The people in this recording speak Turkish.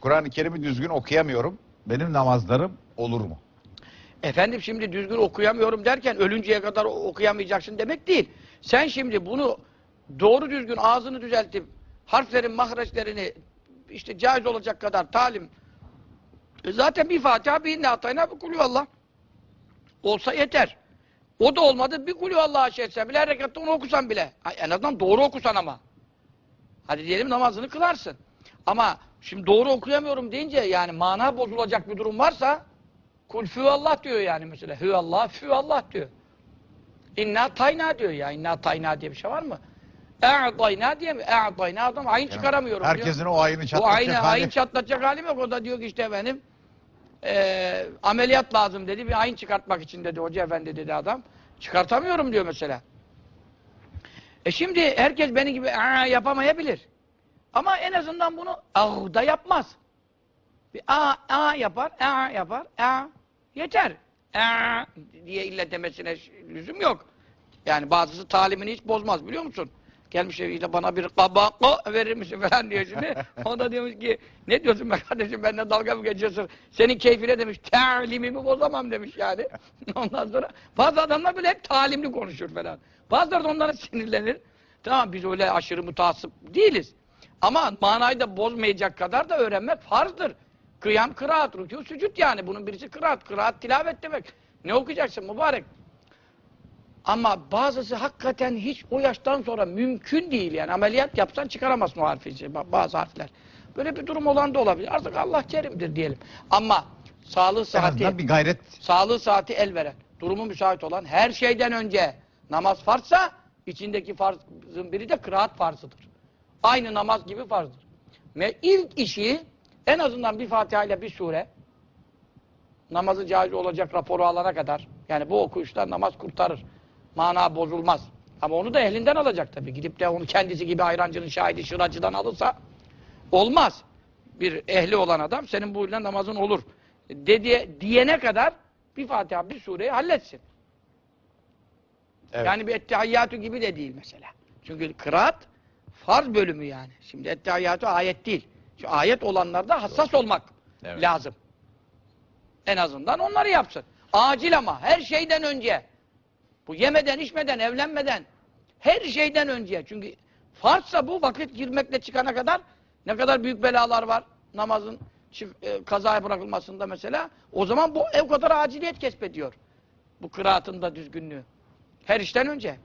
Kur'an-ı Kerim'i düzgün okuyamıyorum. Benim namazlarım olur mu? Efendim şimdi düzgün okuyamıyorum derken ölünceye kadar okuyamayacaksın demek değil. Sen şimdi bunu doğru düzgün ağzını düzeltip harflerin mahreçlerini işte caiz olacak kadar talim E zaten bir Fatiha bir inna bir kulü Allah olsa yeter. O da olmadı bir kulü Allah'a şey etsen bile her rekatta onu okusan bile. En azından doğru okusan ama. Hadi diyelim namazını kılarsın. Ama şimdi doğru okuyamıyorum deyince yani mana bozulacak bir durum varsa Kul Allah diyor yani mesela. Hü Allah, diyor. İnna tayna diyor ya. İnna tayna diye bir şey var mı? E'tayna diye mi? E'tayna adam ayın çıkaramıyorum Herkesin diyor. o ayını çatlatacak ayını, hali. ayın çatlatacak halim yok. O da diyor ki işte benim eee ameliyat lazım dedi. Bir ayın çıkartmak için dedi. Hoca efendi dedi adam. Çıkartamıyorum diyor mesela. E şimdi herkes benim gibi yapamayabilir. Ama en azından bunu ah da yapmaz. Bir a a yapar, a yapar, a yeter. A diye illa demesine lüzum yok. Yani bazısı talimini hiç bozmaz biliyor musun? Gelmiş eviyle bana bir kabako verir misin falan diyor şimdi. o da diyormuş ki ne diyorsun be kardeşim benimle dalga mı geçiyorsun? Senin keyfine demiş talimimi bozamam demiş yani. Ondan sonra bazı adamlar böyle hep talimli konuşur falan. Bazıları da onlara sinirlenir. Tamam biz öyle aşırı mutasip değiliz. Ama manayı da bozmayacak kadar da öğrenmek farzdır. Kıyam, kıraat, rükû, sücud yani. Bunun birisi kıraat. Kıraat tilavet demek. Ne okuyacaksın mübarek? Ama bazısı hakikaten hiç o yaştan sonra mümkün değil yani. Ameliyat yapsan çıkaramazsın o harfi, şey, ba- bazı harfler. Böyle bir durum olan da olabilir. Artık Allah kerimdir diyelim. Ama sağlığı saati, bir gayret. sağlığı saati el veren, durumu müsait olan her şeyden önce namaz farzsa içindeki farzın biri de kıraat farzıdır. Aynı namaz gibi farzdır. Ve ilk işi en azından bir Fatiha ile bir sure namazı caiz olacak raporu alana kadar yani bu okuyuşlar namaz kurtarır. Mana bozulmaz. Ama onu da ehlinden alacak tabii. Gidip de onu kendisi gibi ayrancının şahidi şıracıdan alırsa olmaz. Bir ehli olan adam senin bu ile namazın olur. Dediye, diyene kadar bir Fatiha bir sureyi halletsin. Evet. Yani bir ettehiyyatü gibi de değil mesela. Çünkü kıraat farz bölümü yani. Şimdi ettehiyyatü ayet değil. Şu ayet olanlarda hassas olmak Evet. lazım. En azından onları yapsın. Acil ama her şeyden önce. Bu yemeden, içmeden, evlenmeden her şeyden önce. Çünkü farzsa bu vakit girmekle çıkana kadar ne kadar büyük belalar var namazın e, kazaya bırakılmasında mesela. O zaman bu o kadar aciliyet kesbediyor. Bu kıraatın da düzgünlüğü. Her işten önce.